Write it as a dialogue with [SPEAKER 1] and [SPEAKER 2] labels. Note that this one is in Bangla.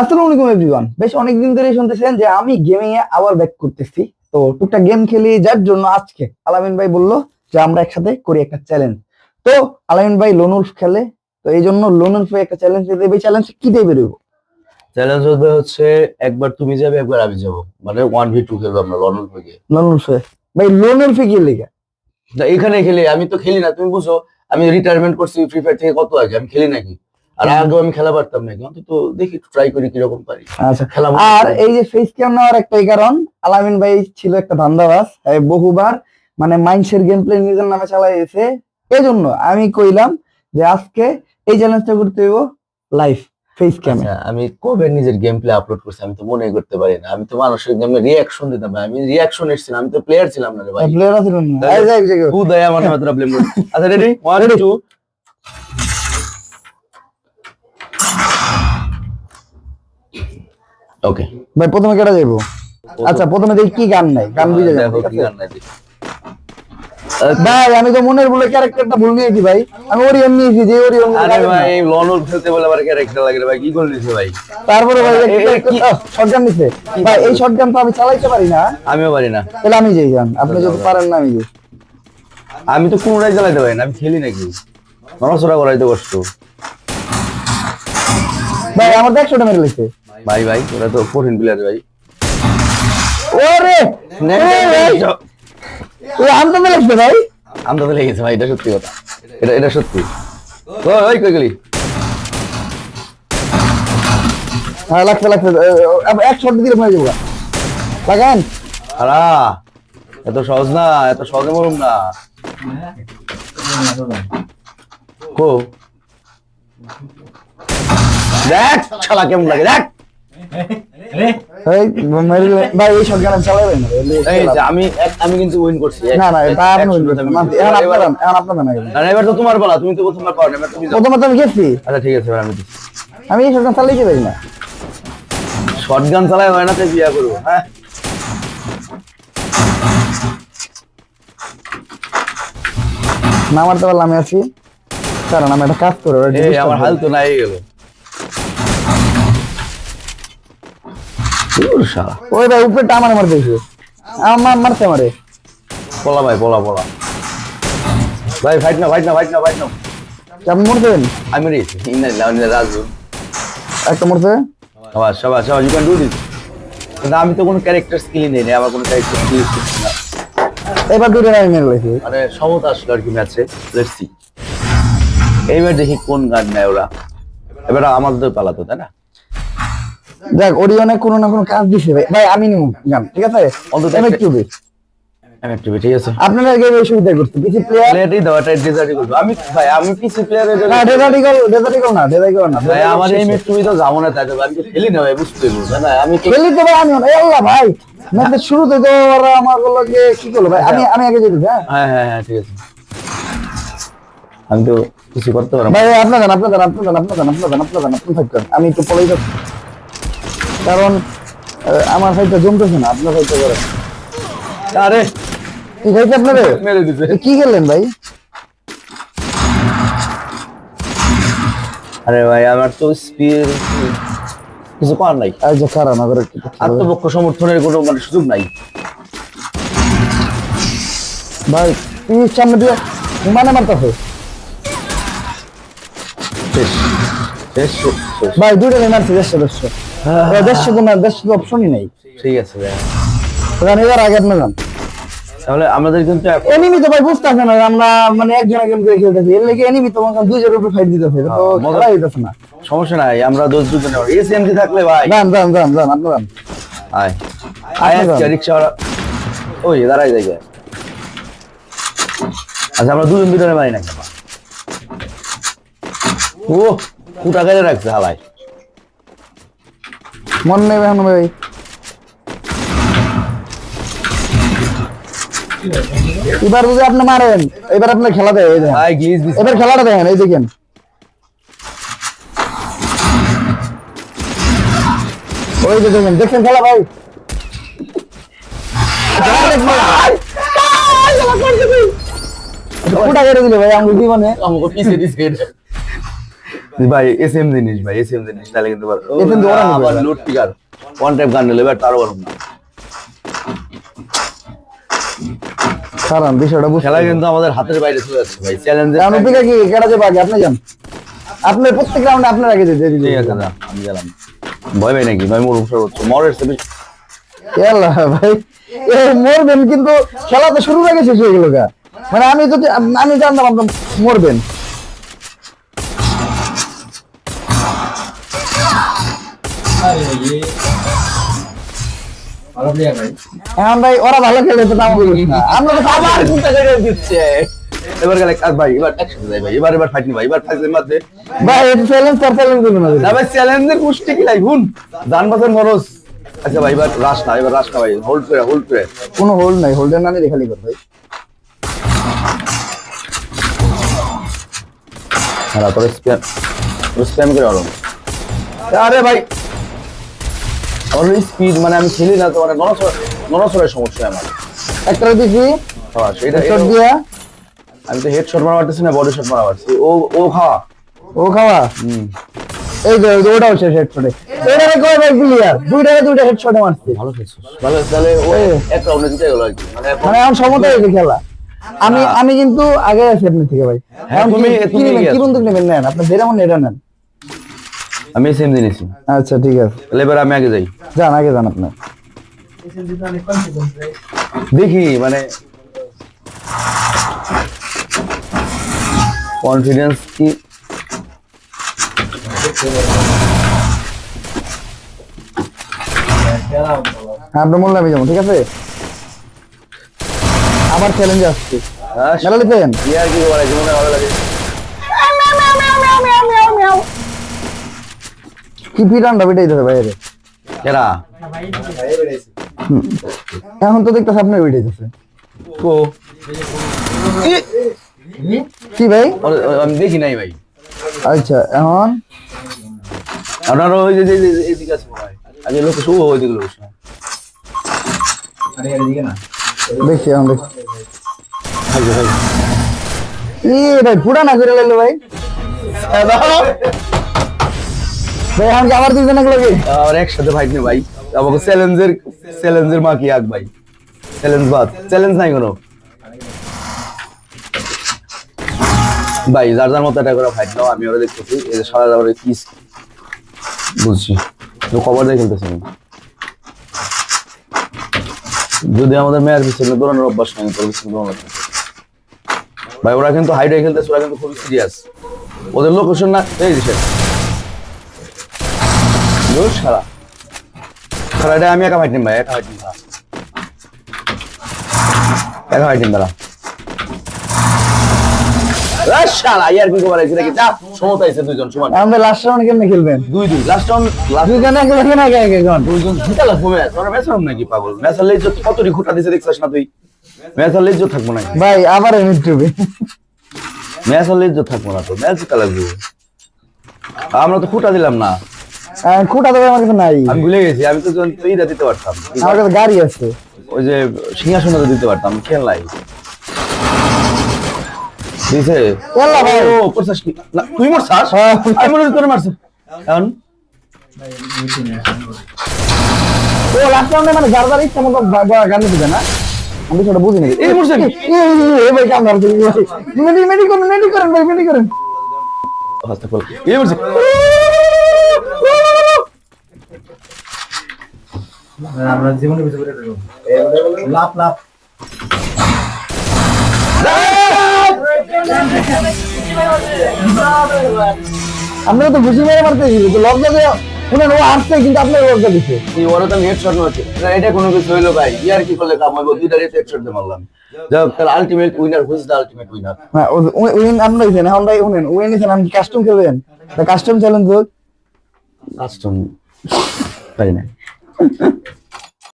[SPEAKER 1] আসসালামু আলাইকুম এভরিওয়ান বেশ অনেকদিন ধরে শুনতেছেন যে আমি গেমিং এ আবার ব্যাক করতেছি। তো টুকটাক গেম খেলি যার জন্য আজকে আলামিন ভাই বলল যে আমরা একসাথে করি একটা চ্যালেঞ্জ তো আলামিন ভাই লোনুলফ খেলে তো এই জন্য লোনুলফে একটা চ্যালেঞ্জ দিতে হবে চ্যালেঞ্জ কি দিয়ে বেরোবো?
[SPEAKER 2] চ্যালেঞ্জ হবে হচ্ছে একবার তুমি যাবে একবার আমি যাব। মানে ওয়ান ভি টু খেলব আমরা লন্ডন থেকে
[SPEAKER 1] লোনুলফে ভাই। লোনুলফে কি লেগে
[SPEAKER 2] এখানে খেলি। আমি তো খেলি না তুমি বুঝো। আমি রিটায়ারমেন্ট করছি ফ্রি ফায়ার থেকে কত আগে? আমি খেলি নাকি? আর আগেও আমি খেলা পারতাম নাকি অন্তত দেখি ট্রাই করি কীরকম পারি।
[SPEAKER 1] আচ্ছা
[SPEAKER 2] খেলা
[SPEAKER 1] আর এই যে ফেস ক্যাম নেওয়ার একটাই কারণ আলামিন ভাই ছিল একটা ধান্দাবাজ বহুবার মানে মাইন্ডসের গেম প্লে নিজের নামে চালাইছে। এই জন্য আমি কইলাম যে আজকে এই চ্যালেঞ্জটা করতে হইব লাইভ ফেস ক্যামে
[SPEAKER 2] আমি কবে নিজের গেম প্লে আপলোড করছি আমি তো মনে করতে পারি না। আমি তো মানুষের গেমে রিয়াকশন দিতাম আমি রিয়াকশন এসেছিলাম আমি তো প্লেয়ার ছিলাম না রে ভাই।
[SPEAKER 1] প্লেয়ার আছে না।
[SPEAKER 2] মানে মাত্র আচ্ছা রেডি ওয়ান টু ওকে
[SPEAKER 1] ভাই প্রথমে কেটে যাইবো? আচ্ছা প্রথমে দেখি কি গান নাই গান বুঝে যাব
[SPEAKER 2] কি গান নাই
[SPEAKER 1] ভাই আমি তো মনের বলে ক্যারেক্টারটা ভুল নিয়েছি ভাই। আমি ওরিয়ন নিয়েছি যে ওরিয়ন
[SPEAKER 2] আরে ভাই খেলতে বলে আবার ক্যারেক্টার লাগে ভাই কি করে ভাই?
[SPEAKER 1] তারপরে ভাই শটগান নিছে ভাই এই শটগান তো আমি চালাইতে পারি না।
[SPEAKER 2] আমিও পারি না।
[SPEAKER 1] তাহলে আমি যাই যান। আপনি যদি পারেন না আমি যাই।
[SPEAKER 2] আমি তো কোনটাই চালাইতে পারি না আমি খেলি নাকি? নড়াচড়া করাইতে কষ্ট।
[SPEAKER 1] ভাই আমার তো একশোটা মেরে লেগেছে
[SPEAKER 2] ভাই ভাই ওরা তো কঠিন প্লেয়ার ভাই।
[SPEAKER 1] ওরে! মেরে লেগেছে ভাই!
[SPEAKER 2] আমি তো লেগেছে ভাই। এটা সত্যি কথা। এটা এটা সত্যি। ও ওই কই গেলি?
[SPEAKER 1] হ্যাঁ লাগছে লাগছে। এক শট দিলে মেরে যাব লাগান।
[SPEAKER 2] আরা এত সহজ না এত সহজে মরুম না। কো? দেখ শালা কেমন লাগে দেখ।
[SPEAKER 1] ভাই এই শটগান আমি চালাই না।
[SPEAKER 2] এই যে আমি আমি কিন্তু উইন করছি।
[SPEAKER 1] না না এটা আপনি
[SPEAKER 2] এক
[SPEAKER 1] করছেন।
[SPEAKER 2] আমি
[SPEAKER 1] মানছি।
[SPEAKER 2] জিতছি।
[SPEAKER 1] এখন আপনার এখন আপনার না
[SPEAKER 2] না, না, এবার তো তোমার বলা তুমি তো প্রথমবার পারো এবার তুমি যাও।
[SPEAKER 1] আমি গেছি।
[SPEAKER 2] আচ্ছা ঠিক আছে এবার আমি
[SPEAKER 1] আমি এই শটগান চালাইতে পারি না।
[SPEAKER 2] শটগান চালাই হয় না তাই বিয়া করব হ্যাঁ?
[SPEAKER 1] না মারতে পারলে আমি আছি। কারণ আমি একটা কাজ করে
[SPEAKER 2] এই আমার। হাল তো নাই গেল। দূর শালা।
[SPEAKER 1] ওই ভাই উপরে আমার মারতে এসে আমার মারতে মারে
[SPEAKER 2] পলা ভাই পলা পলা ভাই ফাইট না ফাইট না ফাইট না ফাইট না
[SPEAKER 1] মরতেন
[SPEAKER 2] আমি ইন্না রাজু
[SPEAKER 1] একটা মরতে
[SPEAKER 2] সবাস সবাস সবাস ইউ ক্যান ডু দিস কিন্তু আমি তো কোনো ক্যারেক্টার স্কিলই নেই আমার কোনো ক্যারেক্টার স্কিল না
[SPEAKER 1] এবার দুটো আমি মেরে লেছি
[SPEAKER 2] মানে সমতা আসলো আর কি ম্যাচে লেটস সি এইবার দেখি কোন গান নেয় ওরা। এবার আমাদের পালাতো তাই না?
[SPEAKER 1] দেখ ওরিয়নে কোনো না কোনো কাজ দিছে ভাই ভাই আমি নিমু গান ঠিক আছে
[SPEAKER 2] অন্তত ঠিক আছে
[SPEAKER 1] আপনারা গেমে সুবিধা করতে কিছু প্লেয়ার
[SPEAKER 2] প্লেয়ারই দাও এটা করব আমি ভাই আমি পিসি প্লেয়ারের
[SPEAKER 1] না ডেজার্টিকল ডেজার্টিকল না ডেজার্টিকল না
[SPEAKER 2] ভাই আমার এই তুমি তো যাব না তাই তো আমি খেলি না ভাই বুঝতে পারব না আমি
[SPEAKER 1] খেলি তো ভাই আমি এই আল্লাহ ভাই ম্যাচের শুরুতে তো ওরা আমার বলল যে কি করল ভাই আমি আমি আগে যেতে হ্যাঁ
[SPEAKER 2] হ্যাঁ হ্যাঁ হ্যাঁ ঠিক আছে আমি তো কিছু করতে পারব।
[SPEAKER 1] ভাই আপনার দেন আপনার দেন আপনার দেন আপনার দেন আপনার দেন আপনার আপনি করেন আমি একটু পলাই যাচ্ছি কারণ আমার ফাইটটা জমতেছে না আপনার ফাইটটা করেন
[SPEAKER 2] আরে
[SPEAKER 1] কি খাইছে আপনারে?
[SPEAKER 2] মেরে
[SPEAKER 1] এ, কি খেললেন ভাই?
[SPEAKER 2] আরে ভাই আমার তো স্পিড কিছু করার নাই।
[SPEAKER 1] আজ যে খারাপ না করে একটু দেখতে হবে।
[SPEAKER 2] আত্মপক্ষ সমর্থনের কোনো মানে সুযোগ নাই।
[SPEAKER 1] ভাই তুই সামনে দিয়ে মানে মারতেছে।
[SPEAKER 2] শেষ শেষ।
[SPEAKER 1] ভাই দুটো নেই মারছে দেড়শো দেড়শো দেড়শো তো না দেড়শো তো অপশনই নেই।
[SPEAKER 2] ঠিক আছে ভাই।
[SPEAKER 1] এবার আগে আপনি যান।
[SPEAKER 2] তাহলে আমাদের কিন্তু
[SPEAKER 1] এনিমি তো ভাই বুঝতেছে না আমরা মানে একজন করে খেলতেছি এর লেগে এনিমি তো মনে দুইজনের উপর ফাইট দিতেছে তো
[SPEAKER 2] হ্যাঁ, মজা-
[SPEAKER 1] খেলা না।
[SPEAKER 2] সমস্যা নাই আমরা দোষ দুজনে এসএমজি থাকলে ভাই।
[SPEAKER 1] যান যান যান যান আপনি যান।
[SPEAKER 2] আয়। আয়
[SPEAKER 1] আপনি
[SPEAKER 2] আজকে
[SPEAKER 1] যান।
[SPEAKER 2] রিক্সা ওই দাঁড়াই জায়গায় আচ্ছা আমরা দুজন ভিতরে মারি না ও কুটা গাড়ি রাখছে হালাই
[SPEAKER 1] মন নেই এখন ভাই এবার যদি আপনি মারেন। এবার আপনার খেলা দেয় এই দেখেন।
[SPEAKER 2] ভাই গ্লিজ দিছে
[SPEAKER 1] এবার খেলাটা দেখেন এই দেখেন। ওই যে দেখেন দেখছেন খেলা ভাই? কোটা করে দিলে ভাই? আমার জীবনে
[SPEAKER 2] আমাকে পিছে দিছে। ভাই এসএম জিনিস ভাই এসএম জিনিস তাহলে কিন্তু আবার-
[SPEAKER 1] তো ওরা
[SPEAKER 2] না,
[SPEAKER 1] নেবে
[SPEAKER 2] আবার
[SPEAKER 1] এবার।
[SPEAKER 2] লুট ওয়ান টাইপ গান নিলে এবার বড় না
[SPEAKER 1] কারণ বিষয়টা বুঝতে
[SPEAKER 2] খেলা কিন্তু আমাদের হাতের বাইরে চলে যাচ্ছে ভাই চ্যালেঞ্জ
[SPEAKER 1] অনুপিকা কি কেটা যাবে আপনি যান। আপনার প্রত্যেক রাউন্ডে আপনার আগে যেতে
[SPEAKER 2] আমি গেলাম। ভয় পাই নাকি? ভাই মোর মরের
[SPEAKER 1] ভাই। এ মরবেন কিন্তু খেলা তো শুরুর আগে শেষ হয়ে গেল গা। মানে আমি তো আমি জানতাম মরবেন। এখন ভাই ওরা ভালো খেলে তো বলিস না। আমরা তো
[SPEAKER 2] আবার
[SPEAKER 1] আবার
[SPEAKER 2] করে দিচ্ছে। এবার গেলে কাজ ভাই এবার একসাথে যাই ভাই এবার এবার ফাইট নি ভাই এবার ফাইট
[SPEAKER 1] ভাই এটা চ্যালেঞ্জ তার চ্যালেঞ্জ দিল না।
[SPEAKER 2] না ভাই চ্যালেঞ্জের কুষ্টি কি লাই হুন জান বাজার মরস আচ্ছা ভাই এবার রাশ না এবার রাশ না ভাই হোল্ড করে হোল্ড করে।
[SPEAKER 1] কোনো হোল্ড নাই হোল্ডের নানি রেখালি কর ভাই।
[SPEAKER 2] হ্যাঁ তোর স্প্যাম স্প্যাম করে আলো। আরে ভাই আমার স্পিড মানে আমি খেলি না তো মানে ননসরের সমস্যা আমার।
[SPEAKER 1] একটা দিছি। দিয়া।
[SPEAKER 2] আমি তো হেড শট মারা পারতেছি না বডি শট মারা পারছি ও ও খাওয়া?
[SPEAKER 1] ও খাওয়া?
[SPEAKER 2] হুম।
[SPEAKER 1] এই যে ওই যে ওটাও শেষ হেডশটে এটারে কয় ভাই ক্লিয়ার দুইটারে দুইটা মারছে।
[SPEAKER 2] ভালো খেলছিস। ভালো তাহলে ও এক রাউন্ডে জিতে গেল আর কি। মানে
[SPEAKER 1] মানে এখন সমতা হয়েছে খেলা। আমি আমি কিন্তু আগে আছি আপনার থেকে ভাই।
[SPEAKER 2] হ্যাঁ, তুমি-
[SPEAKER 1] কি-
[SPEAKER 2] তুমি
[SPEAKER 1] নেবেন? নেন আপনি মন এটা নেন।
[SPEAKER 2] আমি সেম জিনিসই
[SPEAKER 1] আচ্ছা ঠিক আছে।
[SPEAKER 2] তাহলে এবার আমি আগে যাই।
[SPEAKER 1] যান আগে যান আপনার
[SPEAKER 2] দেখি মানে কনফিডেন্স কি?
[SPEAKER 1] হ্যাঁ আপনার মূল্য আমি যাব ঠিক আছে? আবার চ্যালেঞ্জ আসছে। মেলা লিখেন
[SPEAKER 2] কি আর কি বলে জীবনে ভালো লাগে।
[SPEAKER 1] কি পিটানটা পিটাই দেবে বাইরে?
[SPEAKER 2] কেরা
[SPEAKER 1] এখন তো দেখতেছে আপনার পিটাইতেছে
[SPEAKER 2] তো
[SPEAKER 1] কি? ভাই?
[SPEAKER 2] আমি দেখি নাই ভাই।
[SPEAKER 1] আচ্ছা এখন?
[SPEAKER 2] আপনার ওই যে যে- যে- এদিকে আছে ভাই আগে লোক শুভ
[SPEAKER 1] দেখছি এখন দেখছি।
[SPEAKER 2] থাকবে থাকবে
[SPEAKER 1] ই ভাই পুরা না করে লাইলো ভাই। ভাই এখন কি আবার দুইজনে লাগে
[SPEAKER 2] আর একসাথে নে ভাই। আমাকে চ্যালেঞ্জের চ্যালেঞ্জের মা কি আগ ভাই? চ্যালেঞ্জ বাদ। চ্যালেঞ্জ নাই কোনো। ভাই, যার যার মতো একটা করে ফাইট নাও, আমি ওরা দেখতেছি। সারা বুঝছি। তো দিয়ে খেলতেছি যদি আমাদের মেয়ার পিছনে দৌড়ানোর অভ্যাস নাই তোর পিছনে দৌড়ানো ভাই, ওরা কিন্তু হাইডে খেলতেছে, ওরা কিন্তু খুবই সিরিয়াস ওদের লোকেশন না এই দোষ সারা খেলাটা আমি একা ফাইট নিম ভাই একা ফাইট নিম ভাই। একা ফাইট নিম দাঁড়া আহ, শালা, ইয়ার কি খবর আছে নাকি? যা, সমতা আছে দুইজন সমান।
[SPEAKER 1] আমরা লাস্ট রাউন্ড কেমনে খেলবেন
[SPEAKER 2] দুই দুই, last round, last-
[SPEAKER 1] দুইজনে আগে দেখেন আগে আগে এখন
[SPEAKER 2] দুইজন জিতা লাগবো match। ওরা match হারবে নাকি পাগল? match হারলে ইজ্জত কতটি খুঁটা দিছে দেখছিস না তুই? ইজ্জত থাকব না।
[SPEAKER 1] ভাই আবার ইউটিউবে
[SPEAKER 2] হারলে ইজ্জত থাকব না তো, match জিতা লাগবে। আমরা তো খুঁটা দিলাম না
[SPEAKER 1] খুঁটা দেবে আমার কাছে নাই।
[SPEAKER 2] আমি ভুলে গেছি আমি তো তুই দিতে পারতাম।
[SPEAKER 1] আমার কাছে গাড়ি আছে।
[SPEAKER 2] ওই যে সিংহাসন দিতে পারতাম খেল নাই। দিছে?
[SPEAKER 1] এল্লা ভাই।
[SPEAKER 2] ও করছাস কি? তুই মারছাস?
[SPEAKER 1] হ্যাঁ।
[SPEAKER 2] আমি মনে করি তোরে এখন?
[SPEAKER 1] ও লাস্ট রাউন্ডে মানে যার যার ইচ্ছা মতো গা- গা- গান দিবে না? আমি সেটা বুঝি নাকি
[SPEAKER 2] এই মরছে কি?
[SPEAKER 1] এই ভাই কাম ধরছে মেডি মেডি করেন মেডি করেন ভাই মেডি করেন।
[SPEAKER 2] হাসতে বল এই মরছে
[SPEAKER 3] আমরা জীবনে কিছু করে দেবো লাভ লাভ
[SPEAKER 1] আপনারা তো মেরে মারতে ছিল তো লজ্জা শুনেন ও আসছে কিন্তু আপনার লজ্জা দিচ্ছে।
[SPEAKER 2] এই ওরা তো মারছে। না এটা কোনো কিছু হইল ভাই। ইয়ার কি করলে কাম হইব? দুইটা রেট হেড শট দিয়ে মারলাম। যাই হোক তাহলে ultimate winner who's the ultimate winner
[SPEAKER 1] হ্যাঁ উইন আপনি এখন ভাই শুনেন উইন আমি কাস্টম খেলবেন কাস্টম চ্যালেঞ্জ হোক।
[SPEAKER 2] কাস্টম পারি না? ハハハハ!